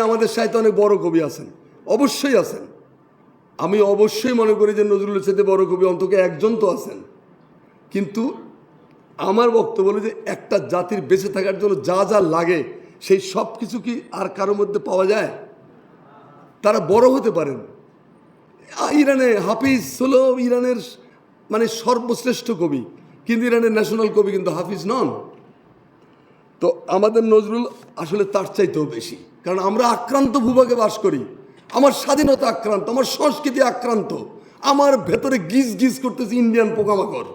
আমাদের সাহিত্যে অনেক বড় কবি আছেন। অবশ্যই আছেন। আমি অবশ্যই মনে করি যে নজরুলের সাথে বড় কবি অন্তত একজন তো আছেন। কিন্তু আমার বক্তব্য হলো যে একটা জাতির বেঁচে থাকার জন্য যা যা লাগে, সেই সব কিছু কি আর কারোর মধ্যে পাওয়া যায়? তারা বড় হতে পারেন। ইরানে হাফিজ হলো ইরানের মানে সর্বশ্রেষ্ঠ কবি, কিন্তু ইরানের ন্যাশনাল কবি কিন্তু হাফিজ নন। তো আমাদের নজরুল আসলে তার চাইতেও বেশি। কারণ আমরা আক্রান্ত ভূভাগে বাস করি। আমার স্বাধীনতা আক্রান্ত, আমার সংস্কৃতি আক্রান্ত, আমার ভেতরে গিজ গিজ করতেছে ইন্ডিয়ান পোকামাকড়।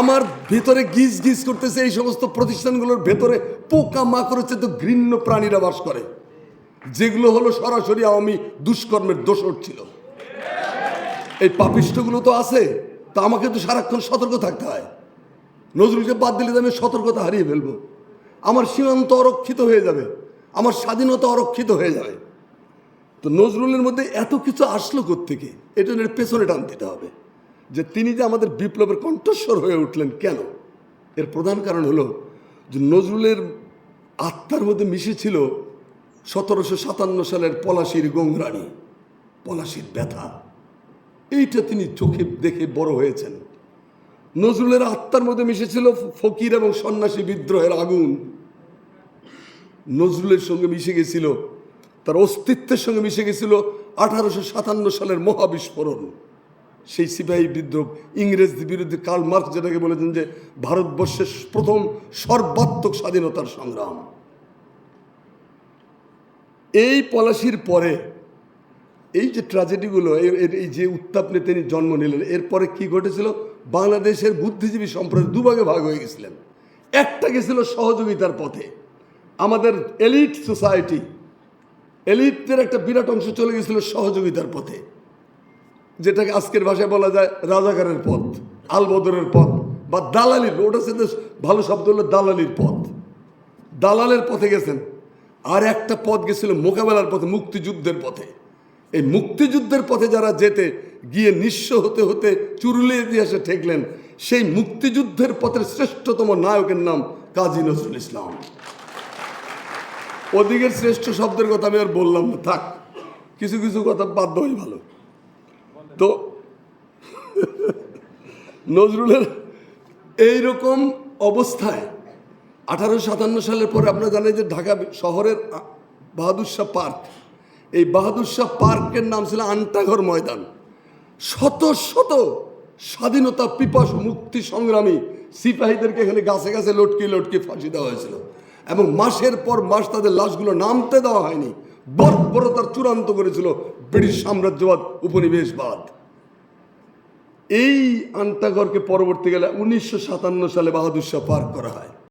আমার ভিতরে গিজ গিজ করতেছে এই সমস্ত প্রতিষ্ঠানগুলোর ভেতরে পোকা মাকড় হচ্ছে তো ঘৃণ্য প্রাণীরা বাস করে, যেগুলো হলো সরাসরি আওয়ামী দুষ্কর্মের দোষর ছিল। এই পাপিষ্টগুলো তো আছে, তা আমাকে তো সারাক্ষণ সতর্ক থাকতে হয়। নজরুলকে বাদ দিলে তো আমি সতর্কতা হারিয়ে ফেলব। আমার সীমান্ত অরক্ষিত হয়ে যাবে, আমার স্বাধীনতা অরক্ষিত হয়ে যাবে। তো নজরুলের মধ্যে এত কিছু আসলো থেকে এটা পেছনে টান দিতে হবে। যে তিনি যে আমাদের বিপ্লবের কণ্ঠস্বর হয়ে উঠলেন কেন? এর প্রধান কারণ হলো যে নজরুলের আত্মার মধ্যে মিশেছিল সতেরোশো সাতান্ন সালের পলাশির গঙ্গরানি, পলাশির ব্যথা। এইটা তিনি চোখে দেখে বড় হয়েছেন। নজরুলের আত্মার মধ্যে মিশেছিল ফকির এবং সন্ন্যাসী বিদ্রোহের আগুন। নজরুলের সঙ্গে মিশে গেছিল, তার অস্তিত্বের সঙ্গে মিশে গেছিল আঠারোশো সাতান্ন সালের মহাবিস্ফোরণ। সেই সিপাহী বিদ্রোহ ইংরেজদের বিরুদ্ধে কার্ল মার্কস যেটাকে বলেছেন যে ভারতবর্ষের প্রথম সর্বাত্মক স্বাধীনতার সংগ্রাম। এই পলাশির পরে এই যে ট্র্যাজেডিগুলো এই যে উত্তাপ নিয়ে তিনি জন্ম নিলেন, এরপরে কি ঘটেছিল? বাংলাদেশের বুদ্ধিজীবী সম্প্রদায় দুভাগে ভাগ হয়ে গেছিলেন। একটা গেছিল সহযোগিতার পথে। আমাদের এলিট সোসাইটি, এলিটদের একটা বিরাট অংশ চলে গেছিল সহযোগিতার পথে। যেটাকে আজকের ভাষায় বলা যায় রাজাকারের পথ, আলবদরের পথ বা দালালির, ওটা সাথে ভালো শব্দ হলো দালালির পথ। দালালের পথে গেছেন। আর একটা পথ গেছিল মোকাবেলার পথে, মুক্তিযুদ্ধের পথে। এই মুক্তিযুদ্ধের পথে যারা যেতে গিয়ে নিঃস্ব হতে হতে চুরুলিয়ে ইতিহাসে ঠেকলেন। সেই মুক্তিযুদ্ধের পথের শ্রেষ্ঠতম নায়কের নাম কাজী নজরুল ইসলাম। ওদিকের শ্রেষ্ঠ শব্দের কথা আমি আর বললাম না, থাক, কিছু কিছু কথা বাদ দেওয়াই ভালো। তো নজরুলের এই রকম অবস্থায় আঠারোশো সাতান্ন সালের পরে আপনারা জানেন যে ঢাকা শহরের বাহাদুর শাহ পার্ক, এই বাহাদুর শাহ পার্কের নাম ছিল আন্টাঘর ময়দান। শত শত স্বাধীনতা পিপাস মুক্তি সংগ্রামী সিপাহীদেরকে এখানে গাছে গাছে লটকে লটকে ফাঁসি দেওয়া হয়েছিল। এবং মাসের পর মাস তাদের লাশগুলো নামতে দেওয়া হয়নি। বর্বরতার চূড়ান্ত করেছিল ব্রিটিশ সাম্রাজ্যবাদ উপনিবেশবাদ। এই আন্টাঘরকে পরবর্তীকালে উনিশশো সাতান্ন সালে বাহাদুর শাহ পার্ক করা হয়।